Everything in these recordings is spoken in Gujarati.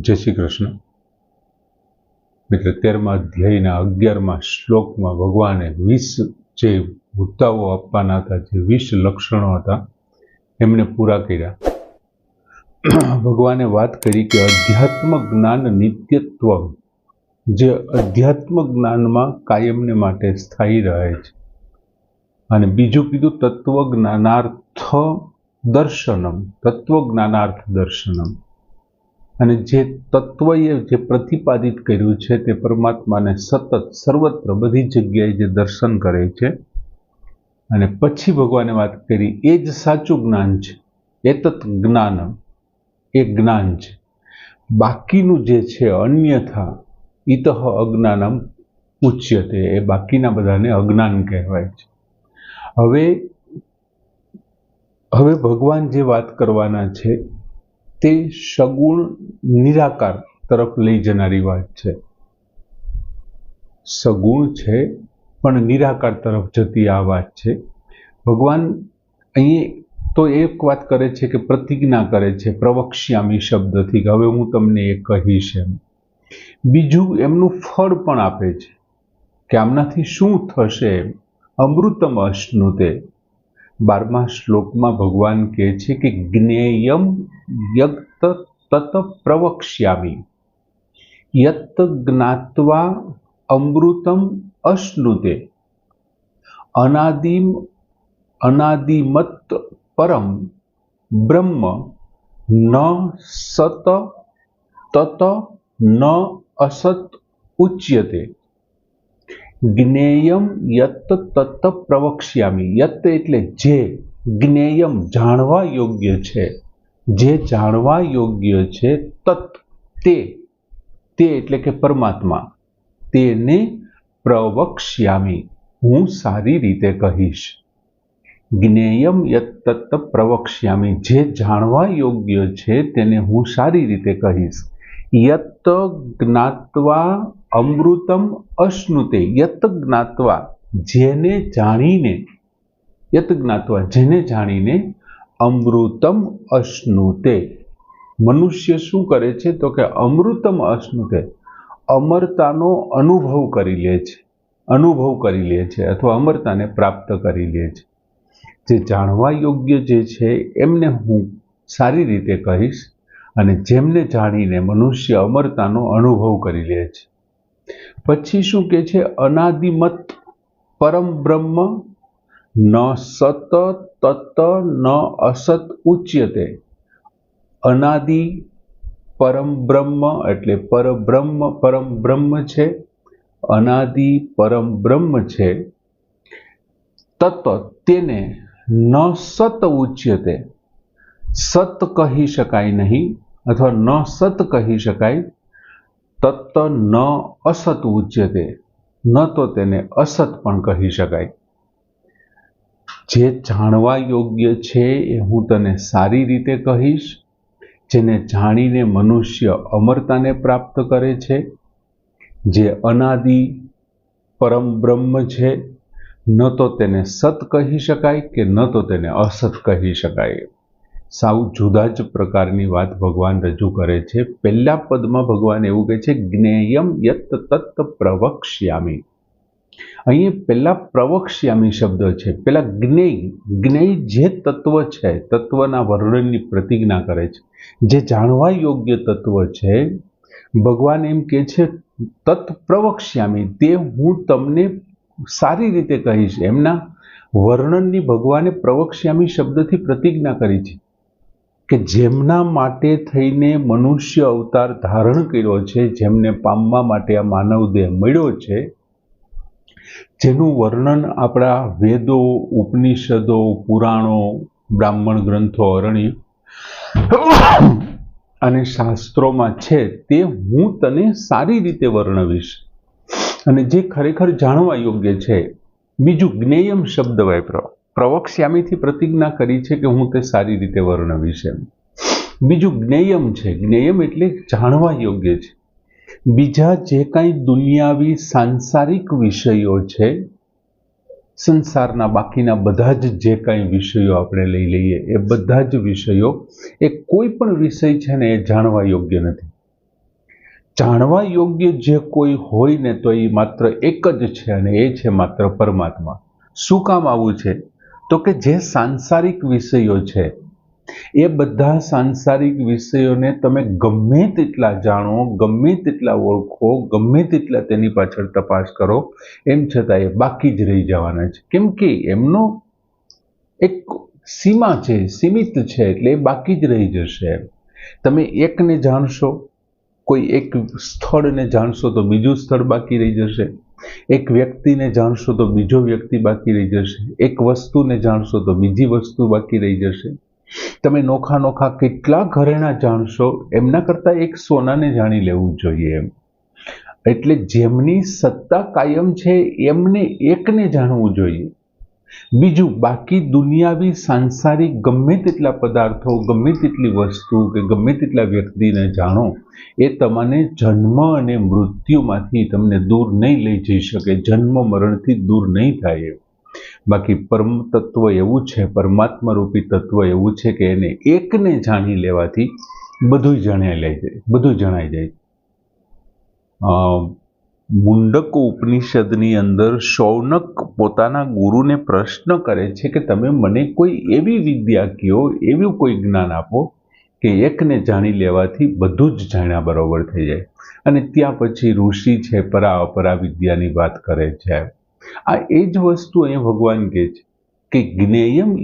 જય શ્રી કૃષ્ણ. મિત્ર, તેરમા અધ્યાયના અગિયારમા શ્લોકમાં ભગવાને વીસ જે મુદ્દાઓ આપવાના હતા, જે વીસ લક્ષણો હતા, એમને પૂરા કર્યા. ભગવાને વાત કરી કે અધ્યાત્મ જ્ઞાન નિત્યત્વ, જે અધ્યાત્મ જ્ઞાનમાં કાયમને માટે સ્થાયી રહે છે. અને બીજું કીધું તત્વ જ્ઞાનાર્થ દર્શનમ તત્વ જ્ઞાનાર્થ દર્શનમ. અને જે તત્વએ જે પ્રતિપાદિત કર્યું છે તે પરમાત્માને સતત સર્વત્ર બધી જગ્યાએ જે દર્શન કરે છે અને પછી ભગવાને વાત કરી, એ જ સાચું જ્ઞાન છે એ તત્ જ્ઞાન, એ જ્ઞાન છે. બાકીનું જે છે અન્યથા ઇતઃ અજ્ઞાનમ ઉચ્યતે, એ બાકીના બધાને અજ્ઞાન કહેવાય છે. હવે હવે ભગવાન જે વાત કરવાના છે તે સગુણ નિરાકાર તરફ લઈ જનારી વાત છે. સગુણ છે, પણ નિરાકાર તરફ જતી આ વાત છે. ભગવાન અહીં તો એક વાત કરે છે કે પ્રતિજ્ઞા કરે છે, પ્રવક્ષ્યામી શબ્દથી, કે હવે હું તમને એ કહીશ એમ. બીજું એમનું ફળ પણ આપે છે, કે આમનાથી શું થશે અમૃતમ અશ્નુતે. બારમા શ્લોકમાં ભગવાન કહે છે કે જ્ઞેયમ યક્ત તત પ્રવક્ષ્યામી યત જ્ઞાત્વા અમૃતમ અશ્નુતે અનાદિમ અનાદિમત પરમ બ્રહ્મ ન સત તત ન અસત ઉચ્યતે જ્ઞેયમ યત તત પ્રવક્ષ્યામી યત એટલે જે, જ્ઞેયમ જાણવા યોગ્ય છે। જે જાણવા યોગ્ય છે તત તે તે એટલે કે પરમાત્મા. તેને પ્રવક્ષ્યામી. હું સારી રીતે કહીશ. જ્ઞેયમ યત તત પ્રવક્ષ્યામી. જે જાણવા યોગ્ય છે તેને હું સારી રીતે કહીશ. યત જ્ઞાત્વા અમૃતમ અશ્નુતે. યત જ્ઞાત્વા જેને જાણીને યત જ્ઞાત્વા જેને જાણીને અમૃતમ અશ્નુતે. મનુષ્ય શું કરે છે? તો કે અમૃતમ અશ્નુતે. અમરતાનો અનુભવ કરી લે છે. અનુભવ કરી લે છે અથવા અમરતાને પ્રાપ્ત કરી લે છે. જે જાણવા યોગ્ય જે છે, એમને હું સારી રીતે કહીશ અને જેમને જાણીને મનુષ્ય અમરતાનો અનુભવ કરી લે છે. પછી શું કે છે? અનાદિમત પરમ બ્રહ્મ ન સત તત ન અસત ઉચ્યતે. અનાદિ પરમ બ્રહ્મ એટલે પરબ્રહ્મ, પરમ બ્રહ્મ છે. અનાદિ પરમ બ્રહ્મ છે. તત્વ તેને ન સત ઉચ્યતે. સત કહી શકાય નહીં અથવા ન સત કહી શકાય. તત્વ ન અસત ઉચ્યતે. ન તો તેને અસત પણ કહી શકાય. જે જાણવા યોગ્ય છે એ હું તને સારી રીતે કહીશ, જેને જાણીને મનુષ્ય અમરતાને પ્રાપ્ત કરે છે, જે અનાદિ પરમ બ્રહ્મ છે, ન તો તેને સત કહી શકાય કે ન તો તેને અસત કહી શકાય. સાવ જુદા જ પ્રકારની વાત ભગવાન રજૂ કરે છે. પહેલા પદમાં ભગવાન એવું કહે છે, જ્ઞેયમ યત તત્ત પ્રવક્ષ્યામી. અહીં પહેલાં પ્રવક્ષ્યામી શબ્દ છે. પહેલાં જ્ઞેય જ્ઞેય જે તત્વ છે, તત્વના વર્ણનની પ્રતિજ્ઞા કરે છે. જે જાણવા યોગ્ય તત્વ છે, ભગવાન એમ કે છે તત્ પ્રવક્ષ્યામી તે હું તમને સારી રીતે કહીશ. એમના વર્ણનની ભગવાને પ્રવક્ષ્યામી શબ્દથી પ્રતિજ્ઞા કરી છે કે જેમના માટે થઈને મનુષ્ય અવતાર ધારણ કર્યો છે, જેમને પામવા માટે આ માનવ દેહ મળ્યો છે જેનું વર્ણન આપણા વેદો, ઉપનિષદો, પુરાણો, બ્રાહ્મણ ગ્રંથો, અરણ્ય અને શાસ્ત્રોમાં છે તે હું તને સારી રીતે વર્ણવીશ. અને જે ખરેખર જાણવા યોગ્ય છે, બીજું જ્ઞેયમ શબ્દ વાપરો. પ્રવક્ષ્યામીથી પ્રતિજ્ઞા કરી છે કે હું તે સારી રીતે વર્ણવીશ એમ. બીજું જ્ઞેયમ છે. જ્ઞેયમ એટલે જાણવા યોગ્ય છે. બીજા જે કાંઈ દુનિયાવી સાંસારિક વિષયો છે, સંસારના બાકીના બધા જ જે કાંઈ વિષયો આપણે લઈ લઈએ, એ બધા જ વિષયો, એ કોઈ પણ વિષય છે ને એ જાણવા યોગ્ય નથી. જાણવા યોગ્ય જે કોઈ હોય ને તો એ માત્ર એક જ છે અને એ છે માત્ર પરમાત્મા. શું કામ આવું છે? તો કે જે સાંસારિક વિષયો છે એ બધા સાંસારિક વિષયોને તમે ગમે તેટલા જાણો, ગમે તેટલા ઓળખો, ગમે તેટલા તેની પાછળ તપાસ કરો, એમ છતાં એ બાકી જ રહી જવાના છે. કેમ કે એમનો એક સીમા છે, સીમિત છે, એટલે એ બાકી જ રહી જશે તમે એકને જાણશો, કોઈ એક સ્થળને જાણશો તો બીજું સ્થળ બાકી રહી જશે. એક વ્યક્તિને જાણશો તો બીજો વ્યક્તિ બાકી રહી જશે. એક વસ્તુને જાણશો તો બીજી વસ્તુ બાકી રહી જશે. તમે નોખા નોખા કેટલા ઘરેણા જાણશો? એમના કરતાં એક સોનાને જાણી લેવું જોઈએ એમ. એટલે જેમની સત્તા કાયમ છે, એમને એકને જાણવું જોઈએ. બીજું, બાકી દુનિયાવી સાંસારિક ગમે તેટલા પદાર્થો, ગમે તેટલી વસ્તુ કે ગમે તેટલા વ્યક્તિને જાણો, એ તમને જન્મ અને મૃત્યુમાંથી તમને દૂર નહીં લઈ જઈ શકે. જન્મ મરણથી દૂર નહીં થાય એ બાકી પરમ તત્વ એવું છે પરમાત્મા રૂપી તત્વ એવું છે કે એને એકને જાણી લેવાથી બધું જણાઈ લે જાય બધું જણાઈ જાય મુંડક ઉપનિષદની અંદર શૌનક પોતાના ગુરુને પ્રશ્ન કરે છે કે તમે મને કોઈ એવી વિદ્યા કહો એવું કોઈ જ્ઞાન આપો કે એકને જાણી લેવાથી બધું જ જાણ્યા બરોબર થઈ જાય. અને ત્યાં પછી ઋષિ છે પરા અપરા વિદ્યાની વાત કરે છે. આ એ જ વસ્તુ અહીંયા ભગવાન કહે છે કે જ્ઞેયમ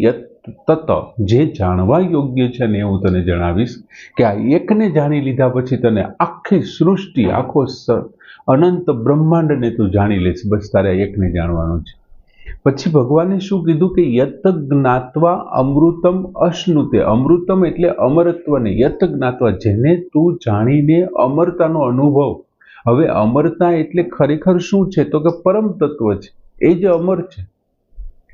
તત, જે જાણવા યોગ્ય છે ને હું તને જણાવીશ કે આ એકને જાણી લીધા પછી તને આખી સૃષ્ટિ, આખો અનંત બ્રહ્માંડને તું જાણી લઈશ બસ તારે એકને જાણવાનું છે. પછી ભગવાને શું કીધું કે યત જ્ઞાત્વા અમૃતમ અશ્નુતે. અમૃતમ એટલે અમરત્વને. યત જ્ઞાત્વા જેને તું જાણીને અમરતાનો અનુભવ હવે અમરતા એટલે ખરેખર શું છે? તો કે પરમ તત્વ છે. એ જ અમર છે.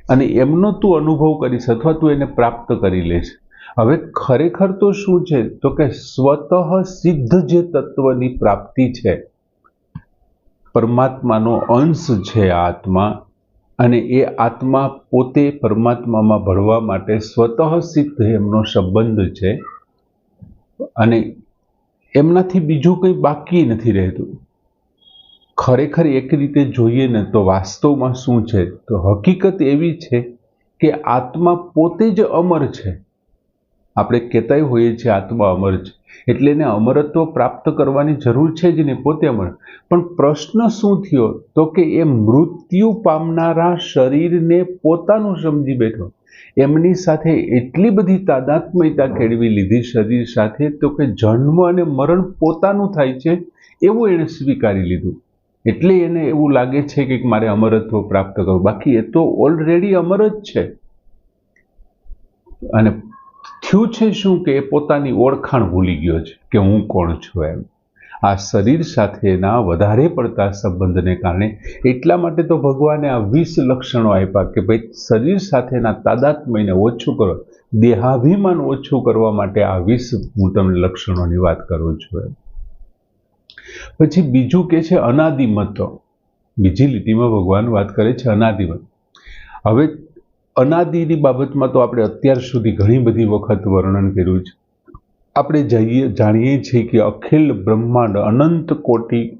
અને એમનો તું અનુભવ કરીશ અથવા તું એને પ્રાપ્ત કરી લેશ. હવે ખરેખર તો શું છે? તો કે સ્વતઃ સિદ્ધ જે તત્વની પ્રાપ્તિ છે, પરમાત્માનો અંશ છે આત્મા, અને એ આત્મા પોતે પરમાત્મામાં ભળવા માટે સ્વતઃ સિદ્ધ એમનો સંબંધ છે. અને એમનાથી બીજું કંઈ બાકી નથી રહેતું. ખરેખર એક રીતે જોઈએ ને તો વાસ્તવમાં શું છે? તો હકીકત એવી છે કે આત્મા પોતે જ અમર છે. આપણે કહેતાય હોઈએ છીએ આત્મા અમર છે. એટલે એને અમરત્વ પ્રાપ્ત કરવાની જરૂર છે જ નહીં, પોતે અમર. પણ પ્રશ્ન શું થયો? તો કે એ મૃત્યુ પામનારા શરીરને પોતાનું સમજી બેઠો. એમની સાથે એટલી બધી તાદાત્મયતા કેળવી લીધી શરીર સાથે તો કે જન્મ અને મરણ પોતાનું થાય છે, એવું એણે સ્વીકારી લીધું. એટલે એને એવું લાગે છે કે મારે અમરત્વ પ્રાપ્ત કરવું. બાકી એ તો ઓલરેડી અમર જ છે. અને થયું છે શું કે એ પોતાની ઓળખાણ ભૂલી ગયો છે કે હું કોણ છું એમ. આ શરીર સાથેના વધારે પડતા સંબંધને કારણે એટલા માટે તો ભગવાને આ વીસ લક્ષણો આપ્યા કે ભાઈ શરીર સાથેના તાદાત્મ્યને ઓછું કરો, દેહાભિમાન ઓછું કરવા માટે આ વીસ હું તમને લક્ષણોની વાત કરું છું પછી બીજું કે છે અનાદિમત બીજી લીટીમાં ભગવાન વાત કરે છે અનાદિમત હવે અનાદિની બાબતમાં તો આપણે અત્યાર સુધી ઘણી બધી વખત વર્ણન કર્યું છે. આપણે જઈએ, જાણીએ છીએ કે અખિલ બ્રહ્માંડ અનંત કોટી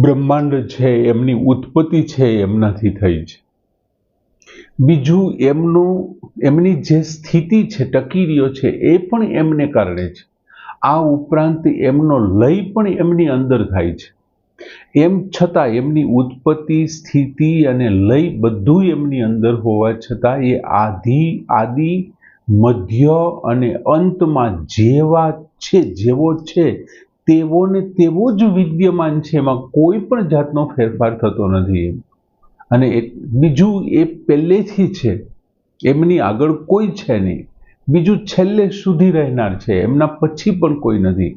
બ્રહ્માંડ છે, એમની ઉત્પત્તિ છે, એમનાથી થઈ છે. બીજું એમનું, એમની જે સ્થિતિ છે ટકી રહ્યો છે, એ પણ એમને કારણે છે. આ ઉપરાંત એમનો લય પણ એમની અંદર થાય છે. એમ છતાં એમની ઉત્પત્તિ, સ્થિતિ અને લય બધું એમની અંદર હોવા છતાં એ આધિ, આદિ મધ્ય અને અંતમાં જેવા છે, જેવો છે, તેવો ને તેવો જ વિદ્યમાન છે. એમાં કોઈ પણ જાતનો ફેરફાર થતો નથી એમ. અને બીજું એ પહેલેથી છે. એમની આગળ કોઈ છે નહીં. બીજું છેલ્લે સુધી રહેનાર છે. એમના પછી પણ કોઈ નથી.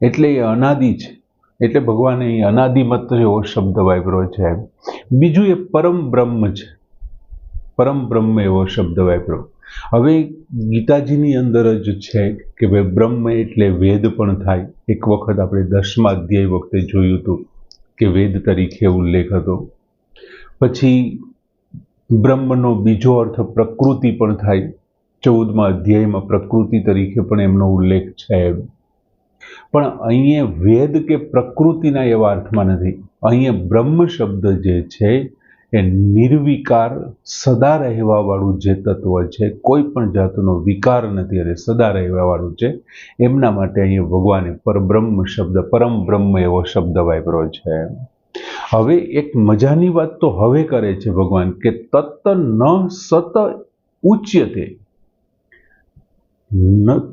એટલે એ અનાદિ છે. એટલે ભગવાને એ અનાદિમત એવો શબ્દ વાપર્યો છે બીજું એ પરમ બ્રહ્મ છે. પરમ બ્રહ્મ એવો શબ્દ વાપર્યો. હવે ગીતાજીની અંદર જ છે કે ભાઈ બ્રહ્મ એટલે વેદ પણ થાય. એક વખત આપણે દસમા અધ્યાય વખતે જોયું હતું કે વેદ તરીકે ઉલ્લેખ હતો. પછી બ્રહ્મનો બીજો અર્થ પ્રકૃતિ પણ થાય. ચૌદમા અધ્યાયમાં પ્રકૃતિ તરીકે પણ એમનો ઉલ્લેખ છે. પણ અહીંયા વેદ કે પ્રકૃતિના એવા અર્થમાં નથી. અહીંયા બ્રહ્મ શબ્દ જે છે એ નિર્વિકાર સદા રહેવાવાળું જે તત્વ છે, કોઈ પણ જાતનો વિકાર નથી અને સદા રહેવાવાળું છે, એમના માટે અહીંયા ભગવાને પરબ્રહ્મ શબ્દ, પરમ બ્રહ્મ એવો શબ્દ વાપર્યો છે. હવે એક મજાની વાત તો હવે કરે છે ભગવાન કે તત્ત ન સત ઉચ્યતે.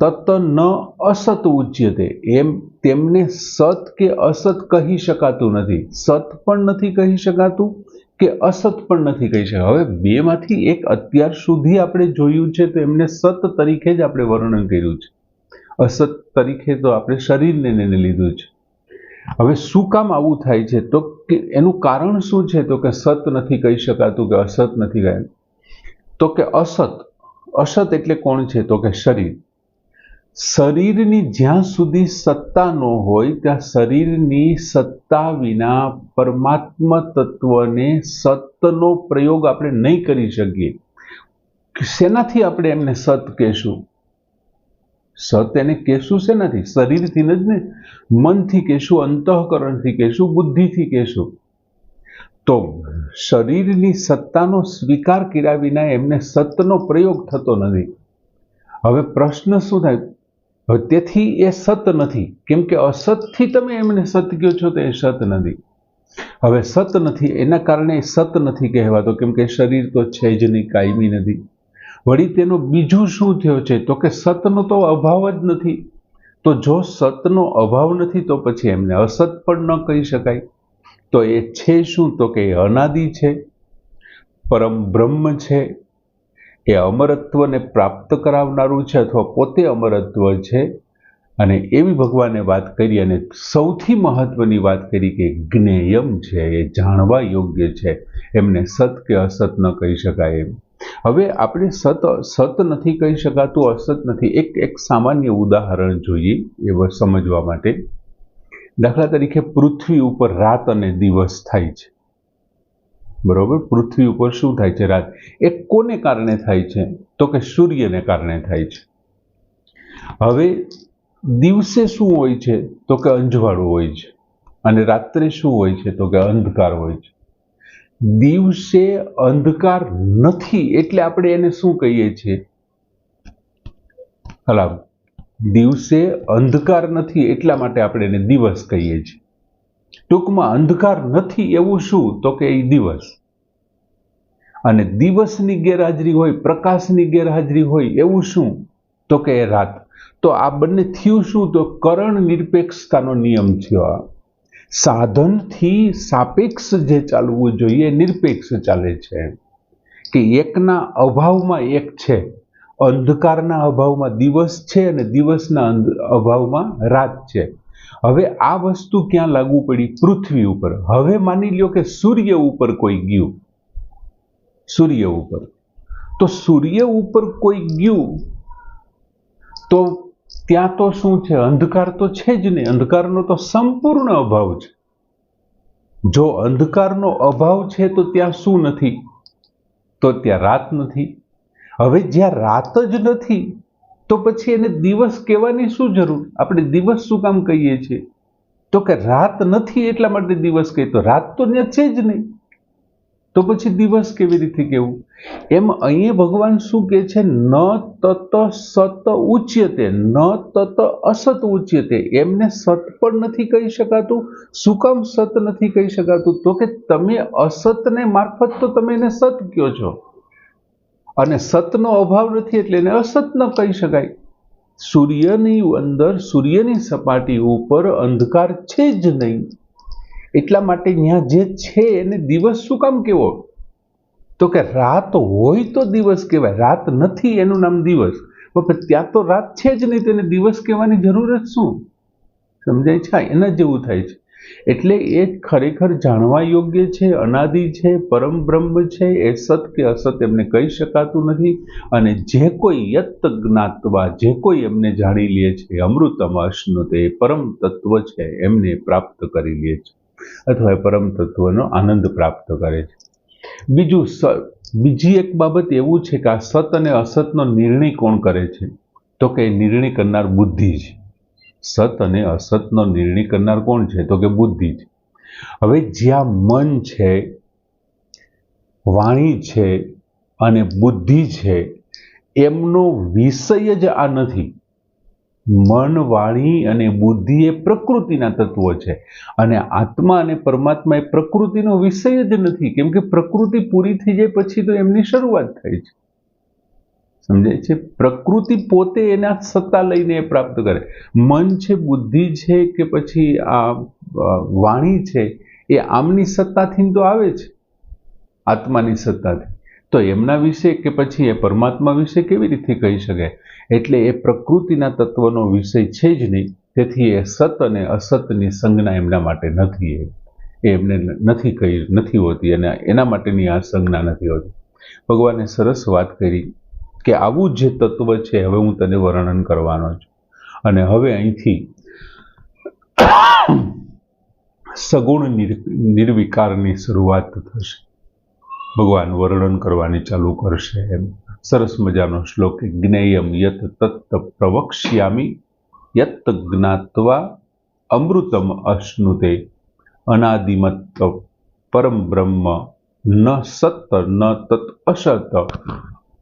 તત્ત ન અસત ઉચ્યતે. એમ તેમને સત કે અસત કહી શકાતું નથી. સત પણ નથી કહી શકાતું કે અસત પણ નથી કહી શકાય. હવે બેમાંથી એક અત્યાર સુધી આપણે જોયું છે તો એમને સત તરીકે જ આપણે વર્ણન કર્યું છે. અસત તરીકે તો આપણે શરીરને એને લીધું છે. હવે શું કામ આવું થાય છે? તો કે એનું કારણ શું છે? તો કે સત નથી કહી શકાતું કે અસત નથી કહે. તો કે અસત. અસત એટલે કોણ છે? તો કે શરીર. શરીરની જ્યાં સુધી સત્તા ન હોય, ત્યાં શરીરની સત્તા વિના પરમાત્મા તત્વને સતનો પ્રયોગ આપણે નહીં કરી શકીએ. શેનાથી આપણે એમને સત કહેશું? સત એને કહેશું શેનાથી? શરીરથી જ ને? મનથી કહેશું, અંતઃકરણથી કહેશું, બુદ્ધિથી કહેશું. તો શરીરની સત્તાનો સ્વીકાર કર્યા વિના એમને સતનો પ્રયોગ થતો નથી. હવે પ્રશ્ન શું થાય? તેથી એ સત નથી. કેમ કે અસતથી તમે એમને સત કહો છો તો એ સત નથી. હવે સત નથી, એના કારણે સત નથી કહેવાતો. કેમ કે શરીર તો છે જ નહીં, કાયમી નથી. વળી તેનો બીજું શું થયો છે? તો કે સતનો તો અભાવ જ નથી. તો જો સતનો અભાવ નથી તો પછી એમને અસત પણ ન કહી શકાય. તો એ છે શું? તો કે અનાદિ છે, પરમ બ્રહ્મ છે એ અમરત્વને પ્રાપ્ત કરાવનારું છે અથવા પોતે અમરત્વ છે? અને એવી ભગવાને વાત કરી અને સૌથી મહત્વની વાત કરી કે જ્ઞેયમ છે, એ જાણવા યોગ્ય છે. એમને સત કે અસત ન કહી શકાય એમ. હવે આપણે સત સત નથી કહી શકાતું, અસત નથી. એક એક સામાન્ય ઉદાહરણ જોઈએ એ સમજવા માટે. દાખલા તરીકે પૃથ્વી ઉપર રાત અને દિવસ થાય છે. બરોબર? પૃથ્વી ઉપર શું થાય છે રાત? એ કોને કારણે થાય છે? તો કે સૂર્યને કારણે થાય છે. હવે દિવસે શું હોય છે? તો કે અંજવાળું હોય છે. અને રાત્રે શું હોય છે? તો કે અંધકાર હોય છે. દિવસે અંધકાર નથી એટલે આપણે એને શું કહીએ છીએ? હલા દિવસે અંધકાર નથી એટલા માટે આપણે એને દિવસ કહીએ છીએ. ટૂંકમાં અંધકાર નથી એવું શું? તો કે એ દિવસ. અને દિવસની ગેરહાજરી હોય, પ્રકાશની ગેરહાજરી હોય એવું શું? તો કે એ રાત. તો આ બંને થયું શું? તો કરણ નિરપેક્ષતાનો નિયમ થયો આ. સાધનથી સાપેક્ષ જે ચાલવું જોઈએ, નિરપેક્ષ ચાલે છે. કે એકના અભાવમાં એક છે, અંધકારના અભાવમાં દિવસ છે અને દિવસના અભાવમાં રાત છે. હવે આ વસ્તુ ક્યાં લાગુ પડી? પૃથ્વી ઉપર. હવે માની લ્યો કે સૂર્ય ઉપર કોઈ ગયું. સૂર્ય ઉપર. તો સૂર્ય ઉપર કોઈ ગયું, તો ત્યાં તો શું છે? અંધકાર તો છે જ નહીં. અંધકારનો તો સંપૂર્ણ અભાવ છે. જો અંધકારનો અભાવ છે તો ત્યાં શું નથી? તો ત્યાં રાત નથી. હવે જ્યાં રાત જ નથી તો પછી એને દિવસ કહેવાની શું જરૂર? આપણે દિવસ શું કામ કહીએ છીએ? તો કે રાત નથી એટલા માટે દિવસ કહીએ. તો રાત તો ત્યાં છે જ નહીં. તો પછી દિવસ કેવી રીતે કેવું એમ અહીંયા ભગવાન શું કહે છે? ન તત સત ઉચ્યતે, ન તત અસત ઉચ્યતે. એમને સત પણ નથી કહી શકાતું. શું કામ સત નથી કહી શકાતું? તો કે તમે અસતને મારફત તો તમે એને સત કહો છો. અને સતનો અભાવ નથી એટલે એને અસત ન કહી શકાય. સૂર્યની અંદર સૂર્યની સપાટી ઉપર અંધકાર છે જ નહીં. એટલા માટે ત્યાં જે છે એને દિવસ શું કામ કેવો? તો કે રાત હોય તો દિવસ કહેવાય, રાત નથી એનું નામ દિવસ. પણ ત્યાં તો રાત છે જ નહીં, તેને દિવસ કહેવાની જરૂર જ શું? સમજાય છે? એના જેવું થાય છે. એટલે એ ખરેખર જાણવા યોગ્ય છે, અનાદિ છે, પરમ બ્રહ્મ છે, એ સત કે અસત એમને કહી શકાતું નથી. અને જે કોઈ યત જ્ઞાતવા, જે કોઈ એમને જાણી લે છે, અમૃતમ તે પરમ તત્વ છે, એમને પ્રાપ્ત કરી લે છે. અથવા પરમ તત્વનો આનંદ પ્રાપ્ત કરે છે. બીજું સ, બીજી એક બાબત એવું છે કે આ સત અને અસતનો નિર્ણય કોણ કરે છે? તો કે નિર્ણય કરનાર બુદ્ધિ છે. સત અને અસતનો નિર્ણય કરનાર કોણ છે? તો કે બુદ્ધિ છે. હવે જ્યાં મન છે, વાણી છે અને બુદ્ધિ છે, એમનો વિષય જ આ નથી. મન, વાણી અને બુદ્ધિ એ પ્રકૃતિના તત્વો છે અને આત્મા અને પરમાત્મા એ પ્રકૃતિનો વિષય જ નથી. કેમ કે પ્રકૃતિ પૂરી થઈ જાય પછી તો એમની શરૂઆત થાય છે. સમજાય છે પ્રકૃતિ પોતે એના સત્તા લઈને એ પ્રાપ્ત કરે. મન છે, બુદ્ધિ છે કે પછી આ વાણી છે, એ આમની સત્તાથી તો આવે છે આત્માની સત્તાથી. તો એમના વિશે કે પછી એ પરમાત્મા વિશે કેવી રીતે કહી શકાય એટલે એ પ્રકૃતિના તત્વનો વિષય છે જ નહીં. તેથી એ સત અને અસતની સંજ્ઞા એમના માટે નથી. એ એમને નથી કહી, નથી હોતી અને એના માટેની આ સંજ્ઞા નથી હોતી. ભગવાને સરસ વાત કરી. કે આવું જે તત્વ છે, હવે હું તને વર્ણન કરવાનો છું. અને હવે અહીંથી સગુણ નિર્વિકારની શરૂઆત થશે. ભગવાન વર્ણન કરવાની ચાલુ કરશે એમ. સરસ મજાનો શ્લોક જ્ઞેયમ યત તત્ત પ્રવક્ષ્યામી યત જ્ઞાત્વા અમૃતમ અશ્નુતે અનાદિમત પરમ બ્રહ્મ ન સત ન તત અસત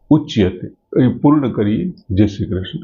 ઉચ્યતે એ પૂર્ણ કરીએ જય શ્રી કૃષ્ણ.